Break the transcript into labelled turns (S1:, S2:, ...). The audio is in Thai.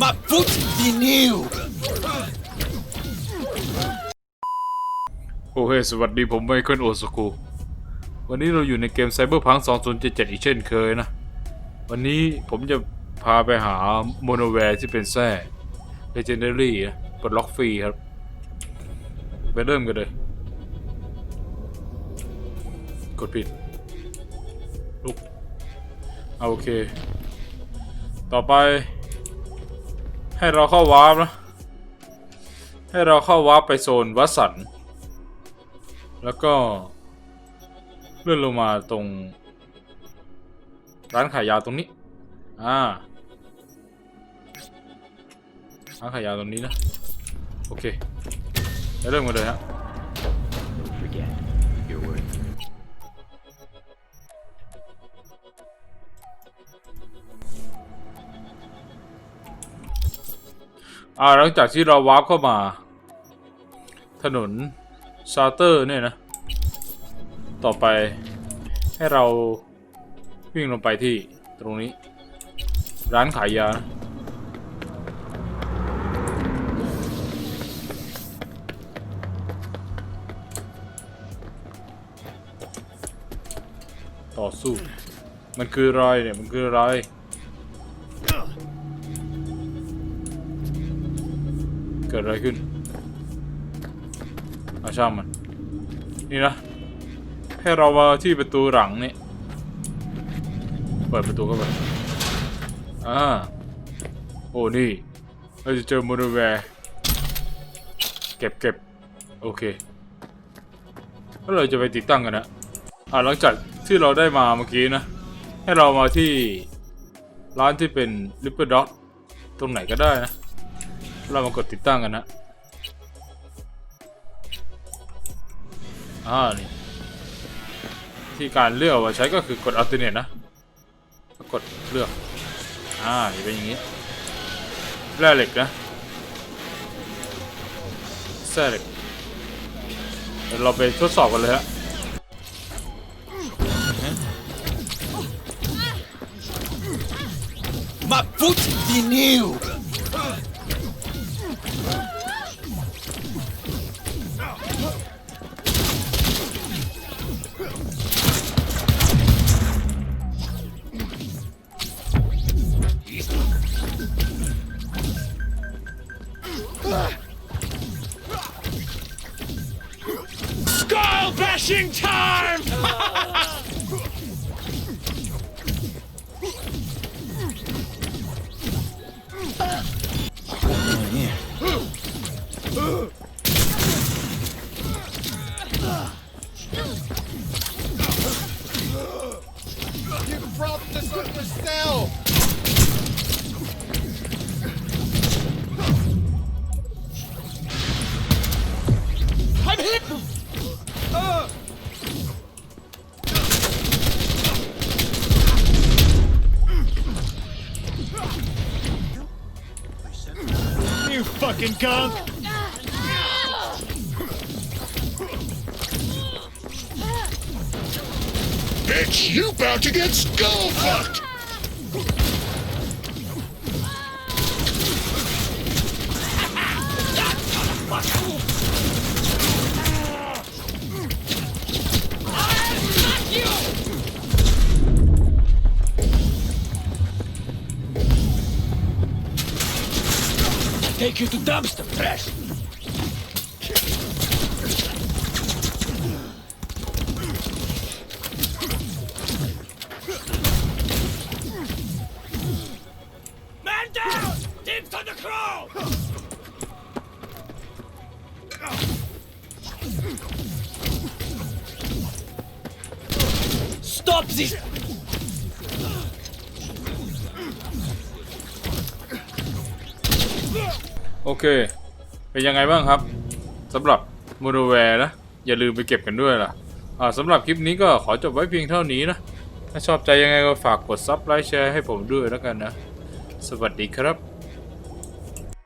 S1: Ma foot di new
S2: โอเคสวัสดีผมไมเคิลโอสกูวันนี้เราอยู่ในเกม Cyberpunk 2077 อีกเช่นเคยนะ วันนี้ผมจะพาไปหาโมโนแวร์ที่เป็นแท้ Legendary นะปลดล็อกฟรีครับ ไปเริ่มกันเลย กดผิด ลุกเอาโอเค ต่อไป ให้เราเข้าวาร์ปนะ ให้เราเข้าวาร์ปไปโซนวัสัน แล้วก็ เลื่อนลงมาตรง ร้านขายยาตรงนี้ อ่า ร้านขายยาตรงนี้นะ โอเคเริ่มกันเลยฮะ อ่าหลังจากที่เราวาร์ปเข้ามา ถนนซาเตอร์เนี่ยนะ ต่อไปให้เราวิ่งลงไปที่ตรงนี้ ร้านขายยานะต่อสู้ มันคือรอะไรเนี่ย มันคือรอะไรเกิดอะไรขึ้น เอาช่างมัน นี่นะ ให้เรามาที่ประตูหลังนี่ เปิดประตูเข้าไป อ่า โอ้นี่ เราจะเจอมโนแวร์เก็บเก็บโอเค แล้วเราจะไปติดตั้งกันนะอ่าหลังจากที่เราได้มาเมื่อกี้นะ ให้เรามาที่ร้านที่เป็น Ripper Dot ตรงไหนก็ได้นะ เรามากดติดตั้งกันนะอ่านี่ที่การเลือกเอาใช้ก็คือกด alternate นะแล้วกดเลือก อ่าจะเป็นอย่างนี้แร่เหล็กนะแร่เหล็กเดี๋ยวเราไปทดสอบกันเลยฮะ
S1: Foot the new.
S3: Skull bashing time! Estelle! I'm hit! You fucking gunk! Bitch, you about to get skull fucked!
S1: Take you to dumpster trash สต็อป this
S2: โอเค เป็นยังไงบ้างครับสำหรับโมโนแวร์นะ อย่าลืมไปเก็บกันด้วยล่ะอ่าสำหรับคลิปนี้ก็ขอจบไว้เพียงเท่านี้นะ ถ้าชอบใจยังไงก็ฝากกดซับไลค์แชร์ให้ผมด้วยแล้วกันนะ สวัสดีครับ